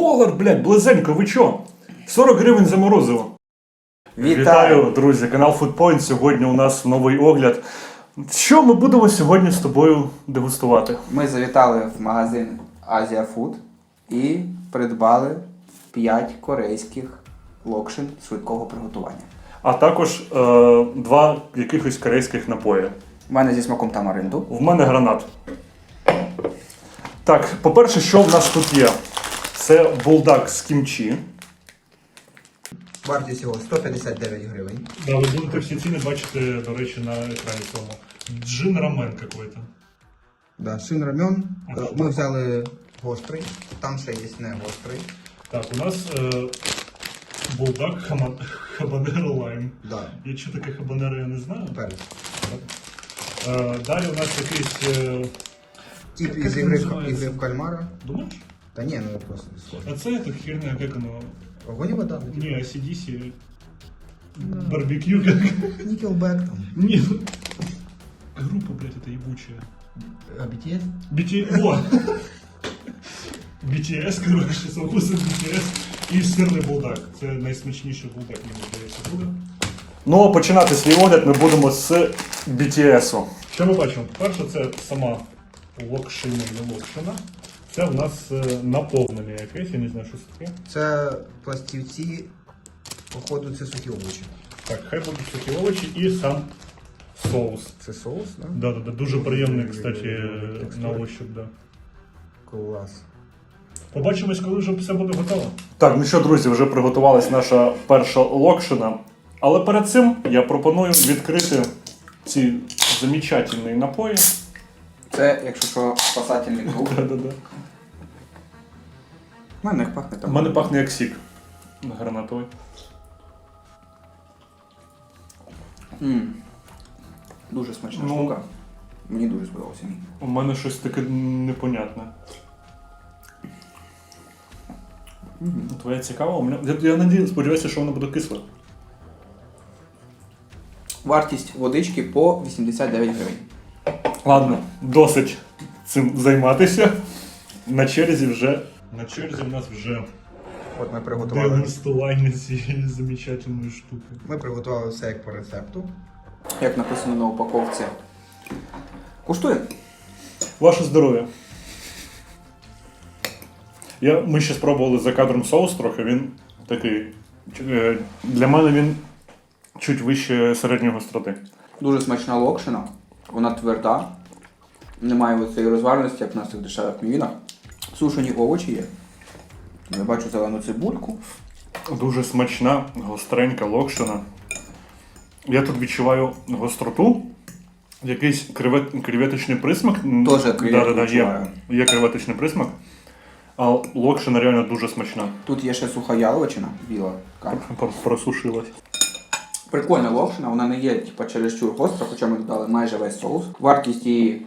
Долар, блядь, близенько, ви чо? 40 гривень за морозиво. Вітаю, друзі, канал Foodpoint. Сьогодні у нас новий огляд. Що ми будемо сьогодні з тобою дегустувати? Ми завітали в магазин Asia Food і придбали 5 корейських локшин швидкого приготування. А також е, два якихось корейських напої. У мене зі смаком тамаринду. В мене гранат. Так, по-перше, що в нас тут є? Це булдак з кімчі. Вартість його 159 гривень. Да, ви будете всі ціни бачити, до речі, на екрані цьому. Джин рамен какой-то. Да, шин рамен. Ага. Е, Ми взяли гострий, там ще є не гострий. Так, у нас е, булдак хама- хабанеро лайм. Да. Якщо таке хабанеро, я не знаю. Перець. Е, далі у нас якийсь. Е, Тип Як із це ігри, називається? ігри в кальмара. думаєш? Та ні, ну просто схоже. А це эта херня, як воно? Вогонь і вода. Ні, ACDC. Барбекю, как. Нікелбек там. Ні. Группа, блядь, это ебучая. А BTS? BT... О! BTS, коротше, з вкусом BTS і сирний булдак. Це найсмачніший булдак, мені здається, буде. Ну, а починати свій огляд ми будемо з BTS. Що ми бачимо? Перше, це сама локшина і локшина. Це у нас е, наповнення якесь, я не знаю, що це таке. Це пластівці, походу, це сухі овочі. Так, хай будуть такі овочі і сам соус. Це соус, да? Да, да, да, дуже приємний, кстати, на ощуп, да. Клас. Побачимось, коли вже все буде готово. Так, ну що, друзі, вже приготувалась наша перша локшина. Але перед цим я пропоную відкрити ці замечательні напої. Це, якщо що, спасательний круг. Да-да-да. У мене як пахне У там. мене пахне як сік гранатовий. М. Дуже смачна Ну. штука. Мені дуже сподобався мій. У мене щось таке непонятне. Твоя цікава? У мене... Я, я надію, сподіваюся, що воно буде кисле. Вартість водички по 89 гривень. Ладно, досить цим займатися. На черзі вже. На черзі в нас вже От ми приготували. дегустування цієї замечательної штуки. Ми приготували все як по рецепту. Як написано на упаковці. Куштуємо. Ваше здоров'я. Я, ми ще спробували за кадром соус трохи, він такий. е, Для мене він чуть вище середньої гостроти. Дуже смачна локшина. Вона тверда. Немає цієї розварності, як в нас в цих дешевих мівінах. Сушені овочі є. Я бачу зелену цибульку. Дуже смачна, гостренька локшина. Я тут відчуваю гостроту, якийсь кревет, креветочний присмак. Теж Да-да-да, є, є креветочний присмак. А локшина реально дуже смачна. Тут є ще суха яловичина, біла. Просушилась. Прикольна локшина, вона не є типа, чересчур гостра, хоча ми додали майже весь соус. Вартість її,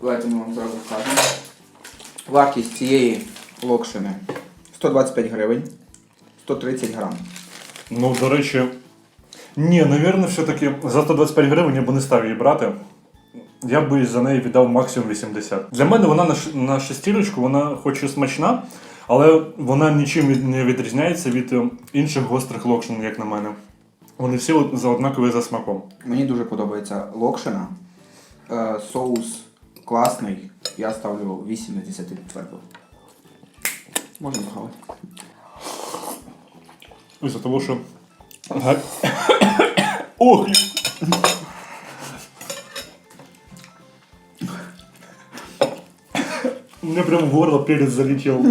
давайте ми вам зразу скажемо. Вартість цієї локшини 125 гривень, 130 грам. Ну, до речі, ні, навірно, все-таки за 125 гривень я б не став її брати. Я б за неї віддав максимум 80. Для мене вона на, на шестірочку, вона хоч і смачна, але вона нічим не відрізняється від е, інших гострих локшин, як на мене. Вони всі от за однакові за смаком. Мені дуже подобається локшина. Е, соус класний. Я ставлю 8 на 10 твердо. Можна захавати. Із-за того, що. Га- Ох! Мне прям в горло перец залетел.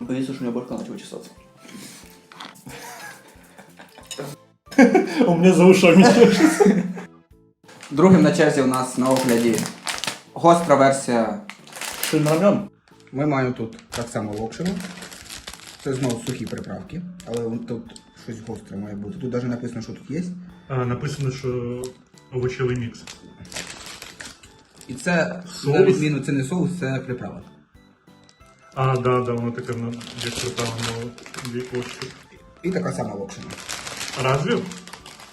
Боюся, що у мене башка почала чесатися. У меня за ушами чешется. Другим на черзі у нас на огляді гостра версія Шинрамен. Ми маємо тут так само локшину. Це знову сухі приправки, але вон тут щось гостре має бути. Тут навіть написано, що тут є. написано, що овочевий мікс. І це, Соус? на відміну, це не соус, це приправа. А, да, да, воно таке на десь приправлено ощупь. І така сама локшина. Разве?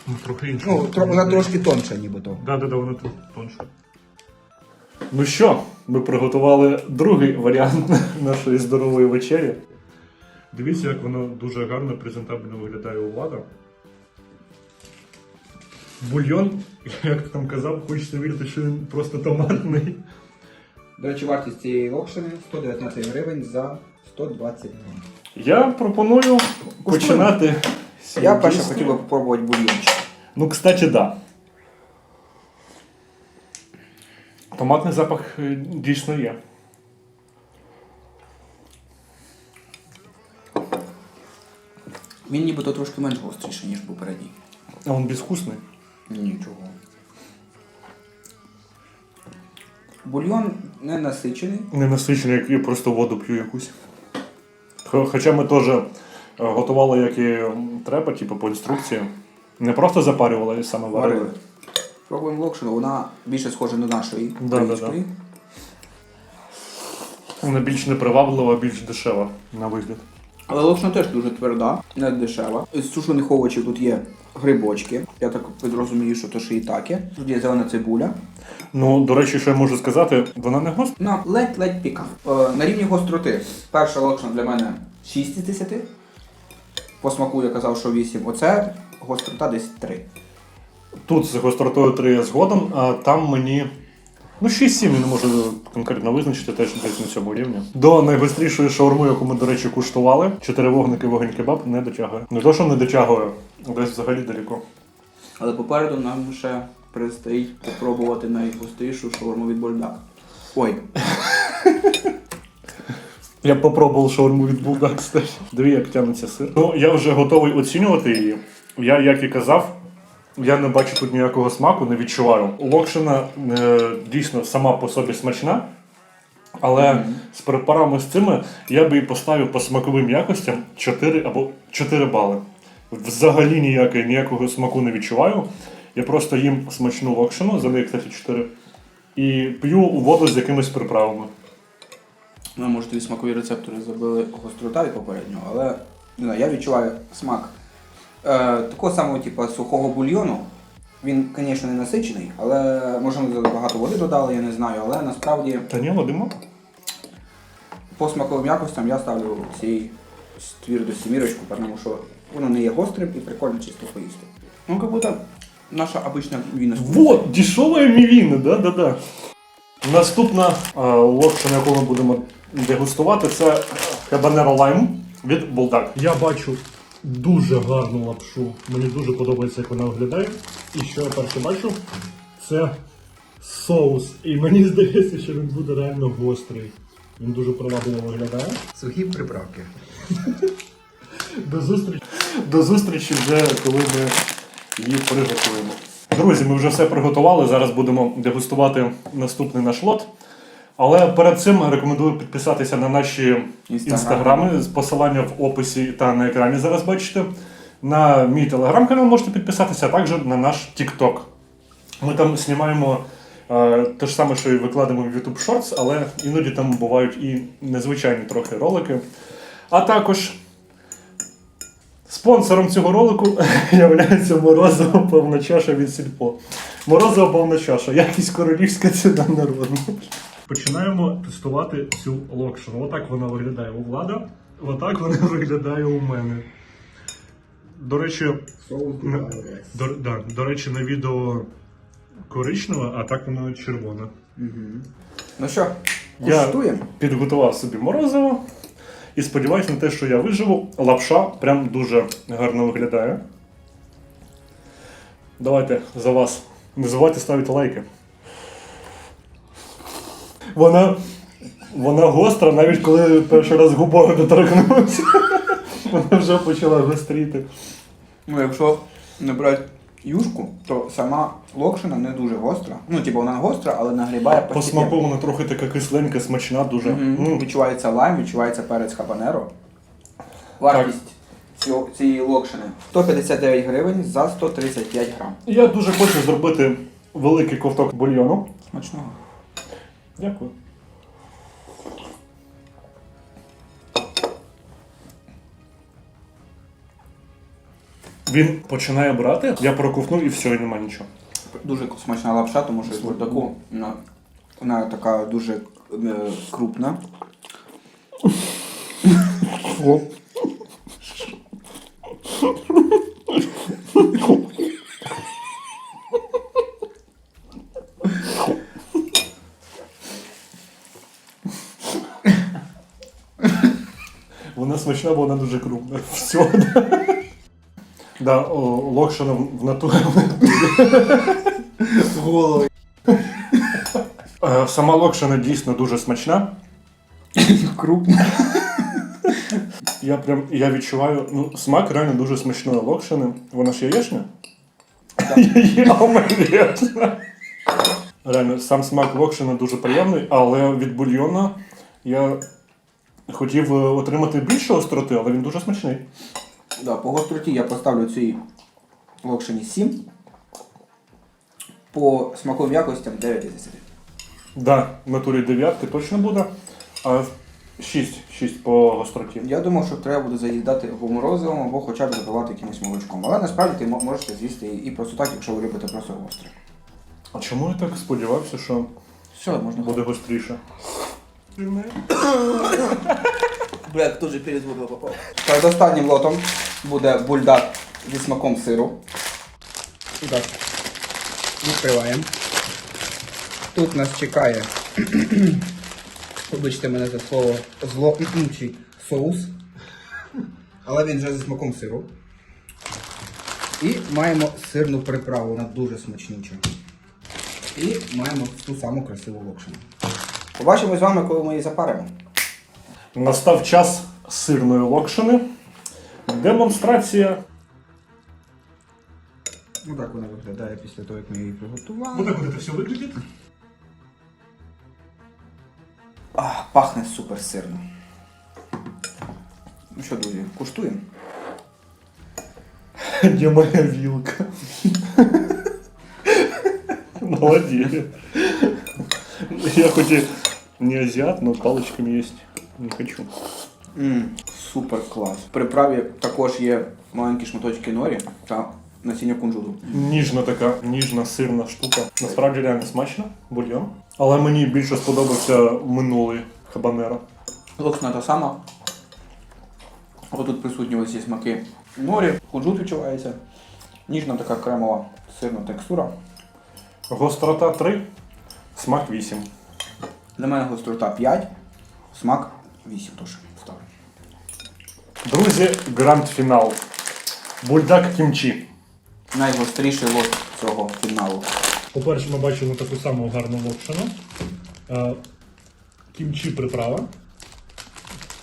Ну, трохи інше. Ну, тро, вона трошки тонша, нібито. Да, да, да, воно тут тонше. Ну що, ми приготували другий варіант нашої здорової вечері. Дивіться, як воно дуже гарно презентабельно виглядає у влада. Бульйон, як ти там казав, хочеться вірити, що він просто томатний. До речі, вартість цієї локшини 119 гривень за 120 гривень. Я пропоную починати. Я перше хотів би попробувати бульйончик. Ну, кстати, да. Томатний запах е, дійсно є. Він нібито трошки менш гостріший, ніж попередній. А він безвкусний. Нічого. Бульйон не насичений. Не насичений, як я просто воду п'ю якусь. Хо- Хоча ми теж готували як і треба, типу по інструкції. Не просто запарювали, а саме варили. Варили. Пробуємо локшину, вона більше схожа на нашої Да, да, української. Вона більш неприваблива, більш дешева на вигляд. Але локшина теж дуже тверда, не дешева. З сушених овочів тут є грибочки. Я так підрозумію, що то шиїтаки. Тут є зелена цибуля. Ну, до речі, що я можу сказати, вона не гостра. На ледь-ледь піка. Е, на рівні гостроти. Перша локшина для мене 6 з 10. По смаку я казав, що 8. Оце гострота десь 3. Тут з гостротою 3 я згодом, а там мені. Ну, 6-7 я не можу конкретно визначити, теж десь на цьому рівні. До найгострішої шаурми, яку ми, до речі, куштували. Чотири вогники вогонь кебаб не дотягує. Не то, що не дотягує, десь взагалі далеко. Але попереду нам ще предстоїть попробувати найгострішу шаурму від Больдак. Ой, Я попробував шаурму від Булдак, кстати. Диви, як тягнеться сир. Ну, я вже готовий оцінювати її. Я, як і казав, я не бачу тут ніякого смаку, не відчуваю. Локшина е, дійсно сама по собі смачна. Але з препарами з цими я би і поставив по смаковим якостям 4 або 4 бали. Взагалі ніякої, ніякого смаку не відчуваю. Я просто їм смачну локшину, за неї, кстати, 4. І п'ю воду з якимись приправами. Ну може смакові рецептори забили гострота від попереднього, але не знаю, я відчуваю смак е, такого самого, типу, сухого бульйону. Він, звісно, не насичений, але може ми багато води додали, я не знаю. Але насправді Та ні, Вадима. по смаковим якостям я ставлю цій тверду сімірочку, тому що воно не є гострим і прикольно чисто поїсти. Ну, як будто наша обична віна. Вот, дешевая мівіна, да, да, да. Наступна локшина, яку ми будемо дегустувати, це Habanero Lime від Bulldog. Я бачу дуже гарну лапшу. Мені дуже подобається, як вона виглядає. І що я перше бачу, це соус. І мені здається, що він буде реально гострий. Він дуже привабливо виглядає. Сухі приправки. До зустрічі. До зустрічі вже коли ми її приготуємо. Друзі, ми вже все приготували. Зараз будемо дегустувати наступний наш лот. Але перед цим рекомендую підписатися на наші Інстаграми. з посилання в описі та на екрані зараз бачите. На мій телеграм-канал можете підписатися, а також на наш TikTok. Ми там знімаємо е, те ж саме, що і викладемо в YouTube Shorts, але іноді там бувають і незвичайні трохи ролики. А також спонсором цього ролику є морозиво повна чаша від Сільпо. Морозиво повна чаша, якість королівська ціна народна. Починаємо тестувати цю локшину. Отак вона виглядає у влада, отак вона виглядає у мене. До речі, Ну, до, да, до речі, на відео коричнева, а так воно червона. Ну що, Я- куштуємо? Підготував собі морозиво і сподіваюся на те, що я виживу. Лапша прям дуже гарно виглядає. Давайте за вас. Не забувайте ставити лайки. Вона, вона гостра, навіть коли перший раз губою доторкнувся. Вона вже почала гостріти. Ну, якщо не брати юшку, то сама локшина не дуже гостра. Ну, типу, вона гостра, але нагрібає По постійно. смаку вона трохи така кисленька, смачна дуже. Мгм. Ну, Відчувається лайм, відчувається перець хабанеро. Вартість цього- цієї локшини 159 гривень за 135 грам. я дуже хочу зробити великий ковток бульйону. Смачного. Дякую. Він починає брати, я проковтнув і все, і нема нічого. Дуже смачна лапша, тому що з бурдаку вона, вона така дуже е, крупна. О. Вона смачна, бо вона дуже крупна. Все. Да, о, локшина в натурі. Голови. Е, Сама локшина дійсно дуже смачна. Крупно. Я прям я відчуваю, ну, смак реально дуже смачної локшини. Вона ж яєчня? Її омлет. Реально, сам смак локшини дуже приємний, але від бульйона я хотів е, отримати більше остроти, але він дуже смачний. Да, по гостроті я поставлю цій локшині 7. По смаковим якостям 9 із 10. Да, в натурі дев'ятки точно буде. А 6, 6 по гостроті. Я думав, що треба буде заїдати або морозивом, або хоча б запивати якимось молочком. Але насправді ти можете з'їсти і просто так, якщо ви любите просто гостре. А чому я так сподівався, що Все, можна буде гостріше? Бля, хто же перед попав? Перед останнім лотом буде бульдак зі смаком сиру. Так. Відкриваємо. Тут нас чекає, вибачте мене за слово, зло чи соус. Але він вже зі смаком сиру. І маємо сирну приправу, вона дуже смачнюча. І маємо ту саму красиву локшину. Побачимо з вами, коли ми її запаримо. Настав час сирної локшини. Демонстрація. Ну так вона виглядає після того, як ми її приготували. Буде буде все виглядати. А, пахне супер сирно. Ну що, друзі, куштуємо. Где моя вилка? Молодец. Я хоть и не азиат, но палочками есть Не хочу. Ммм, супер клас. В приправі також є маленькі шматочки норі та насіння кунжуту. Ніжна така, ніжна сирна штука. Насправді реально смачно, бульйон. Але мені більше сподобався минулий хабанеро. Локшина та сама. Ось тут присутні ось ці смаки норі, кунжут відчувається. Ніжна така кремова сирна текстура. Гострота 3, смак 8. Для мене гострота 5, смак 8 теж ставлю. Друзі, гранд-фінал. Бульдак кімчі. Найгостріший лот цього фіналу. По-перше, ми бачимо таку саму гарну локшину. Е, Кімчі приправа.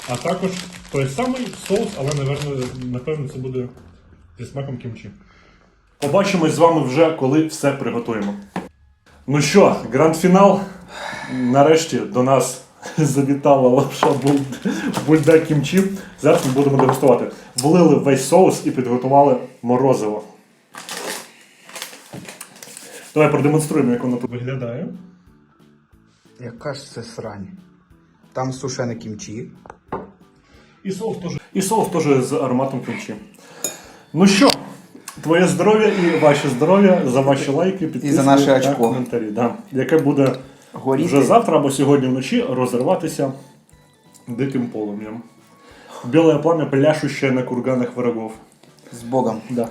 А також той самий соус, але напевно, напевно це буде зі смаком кімчі. Побачимось з вами вже, коли все приготуємо. Ну що, гранд-фінал. Нарешті до нас завітала лапша буль- бульдак кімчі. Зараз ми будемо дегустувати. Влили весь соус і підготували морозиво. Давай продемонструємо, як воно виглядає. Яка ж це срань? Там сушене кімчі. І соус теж. І соус теж з ароматом кімчі. Ну що, твоє здоров'я і ваше здоров'я за ваші лайки, підписки наше та очко. коментарі. Да. Яке буде Горіти. вже завтра або сьогодні вночі розриватися диким полум'ям. Біле пламя пляшущее на курганах врагов. З Богом. Да.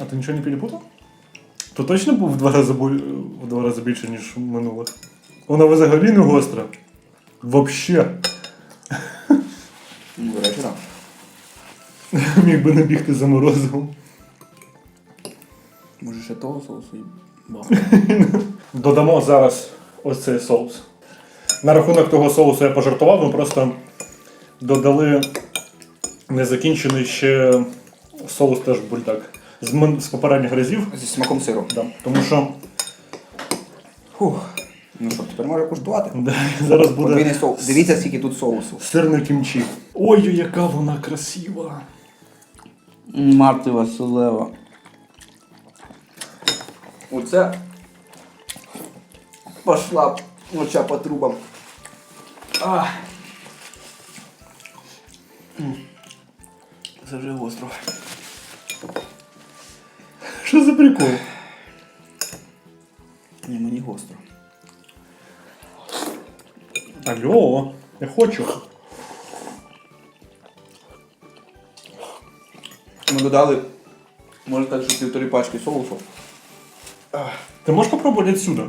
А ти нічого не перепутав? То точно був в два рази, бу- в два рази більше, ніж минулих. Вона взагалі не гостра. Вообще. До речі. Міг би набігти за морозивом. Ще того соусу і Додамо зараз ось цей соус. На рахунок того соусу я пожартував, ми просто додали незакінчений ще соус теж бульдак. З, мин- з попередніх разів. Зі смаком сиру. Да. Тому що Фух. Ну що, тепер може куштувати? да, зараз буде Подвійний соус. Дивіться, скільки тут соусу. сирне кімчі. Ой, яка вона красива! Марти Василева. Оце пошла оча по трубам. А. Це вже гостро. Що за прикол? Ні, мені гостро. Алло, я хочу. Ми додали, може так, що півтори пачки соусу. Ты можешь попробовать отсюда?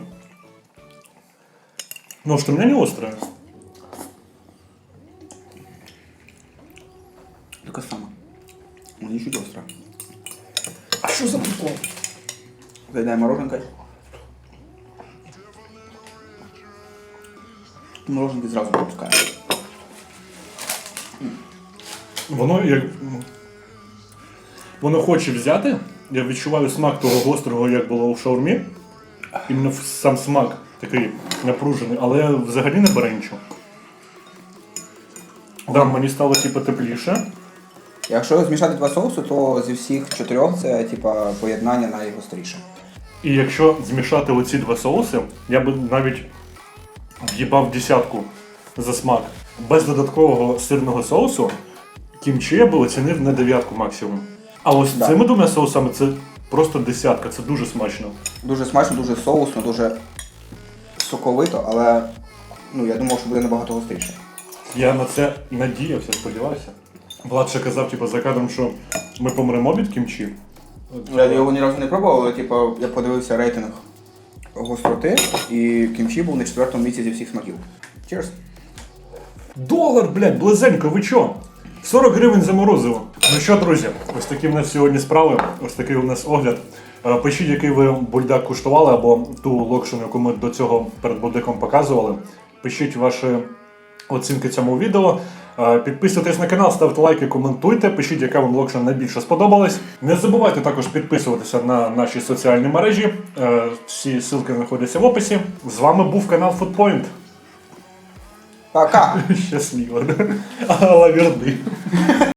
Ну, Но что у меня не острое. Только сама. Он не чуть остро. А что за прикол? Заедаем мороженкой. Мороженки сразу пропускаем. Воно як. Воно хоче взяти. Я відчуваю смак того гострого, як було у шаурмі. Іменно сам смак такий напружений, але взагалі не бере нічого. Да, мені стало типу тепліше. Якщо змішати два соуси, то зі всіх чотирьох це типа поєднання найгостріше. І якщо змішати оці два соуси, я би навіть в'їбав десятку за смак. Без додаткового сирного соусу кімчі я би оцінив на дев'ятку максимум. А ось Да. цими двома соусами це просто десятка, це дуже смачно. Дуже смачно, дуже соусно, дуже соковито, але ну, я думав, що буде набагато гостріше. Я на це надіявся, сподівався. Влад ще казав, типу, за кадром, що ми помремо від кімчі. Я його ні разу не пробував, але типу, я подивився рейтинг гостроти, і кімчі був на четвертому місці зі всіх смаків. Cheers! Долар, блядь, близенько, ви чо? 40 гривень за морозиво. Ну що, друзі, ось такі в нас сьогодні справи, ось такий у нас огляд. Е, Пишіть, який ви бульдак куштували, або ту локшину, яку ми до цього перед бульдаком показували. Пишіть ваші оцінки цьому відео. Е, Підписуйтесь на канал, ставте лайки, коментуйте, пишіть, яка вам локшина найбільше сподобалась. Не забувайте також підписуватися на наші соціальні мережі. Е, Всі ссылки знаходяться в описі. З вами був канал Foodpoint. Пока! Щасливо, да?